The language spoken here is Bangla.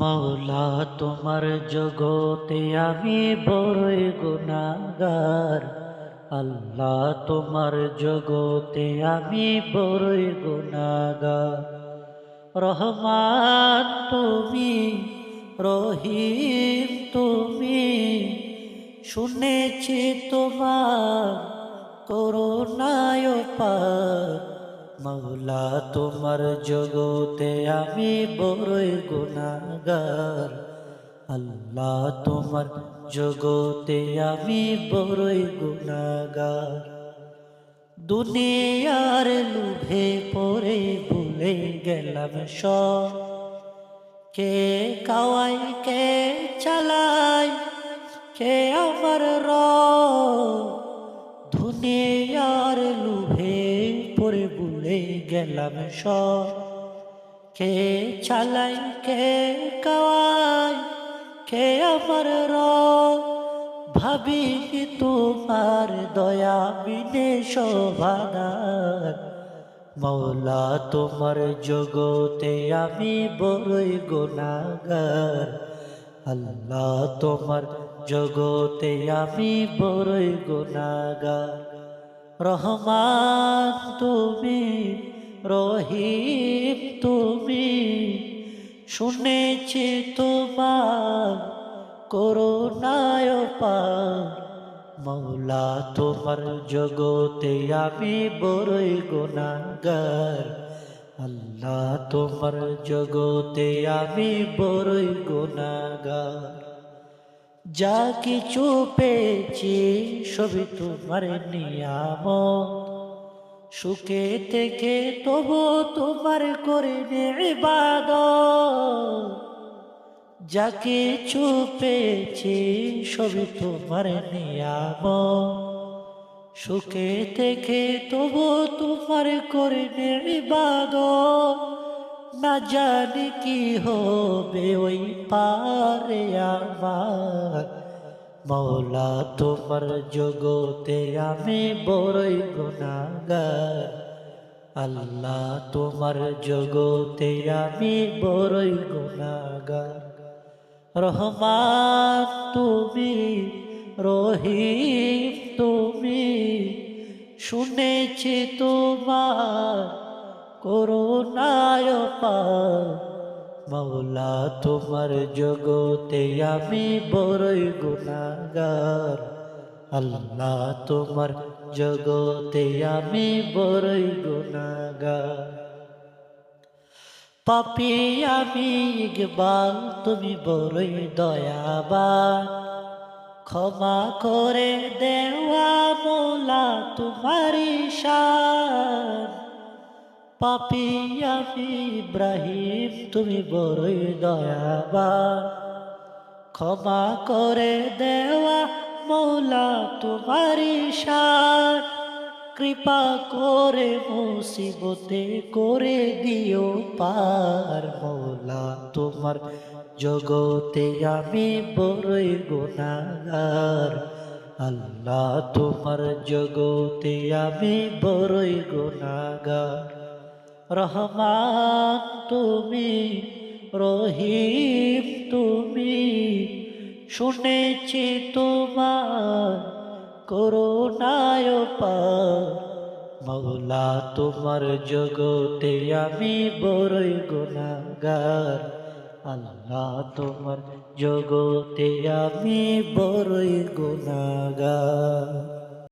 মৌলা, তোমার জগতে আমি বড়ই গুণাগার। আল্লাহ, তোমার জগতে আমি বড়ই গুণাগার। রহমান, তুমি রহিম, তুমি শুনেছি তোমার করুণায় পার মৌলা, তোমার জগতে আমি বড়ই গুণাগার। আল্লাহ, তোমার জগতে আমি বড়ই গুণাগার। দুনিয়ার লুভে পড়ে ভুলে গেলাম সব। কে কাওয়াই কে চালাই কে আমার র লুভে ভুলে গেলাম সব। কে চালাই কে কাওয়াই কে আমার র ভাবি তোমার দয়া বিনে শোভানার মৌলা, তোমার জগতে আমি বড়ই গুণাগার। আল্লাহ, তোমার জগতে আমি বড়ই গুণাগার। রহমান তুমি, রহিম তুমি, শুনেছি তোমার করুণায় পার। মৌলা, তোমার জগতে আমি বড়ই গুণাগার। আল্লাহ, তোমার জগতে আমি বড়ই গুণাগার। যা কিছু পেয়েছি সবই তোমার নিয়াম সুখে থেকে তবু তোমার করে নেবাদ যা কিছু পেয়েছি সবই তোমার নিয়াম সুখে থেকে তবু তোমার করে নেবাদ না জানি কি হবে, ওই পারে আমার। মৌলা, তোমার জগতে আমি বড়ই গুণাগার। আল্লাহ, তোমার জগতে আমি বড়ই গুণাগার। রহমান, তুমি রহিম, তুমি শুনেছি তোমার করুণায় মৌলা তোমার জগতে আমি বড়ই গুণাগার। আল্লাহ, তোমার জগতে আমি বড়ই গুণাগার। পাপি আমি ইকবাল, তুমি বড়ই দয়াবান। ক্ষমা করে দেওয়া মোলা তোমারি শান পাপি আমি ইব্রাহিম, তুমি বড়ই দয়াবা। ক্ষমা করে দেওয়া মৌলা তোমারি শান কৃপা করে মুসিবতে করে দিও পার মৌলা তোমার। জগতে আমি বড়ই গুণাগার আল্লাহ তোমার জগতে আমি বড়ই গুণাগার রহমান তুমি, রহিম তুমি, শুনেছি তোমার করুণায় পার। মৌলা তোমার জগতে আমি বড়ই গুণাগার। আল্লাহ তোমার জগতে আমি বড়ই গুণাগার।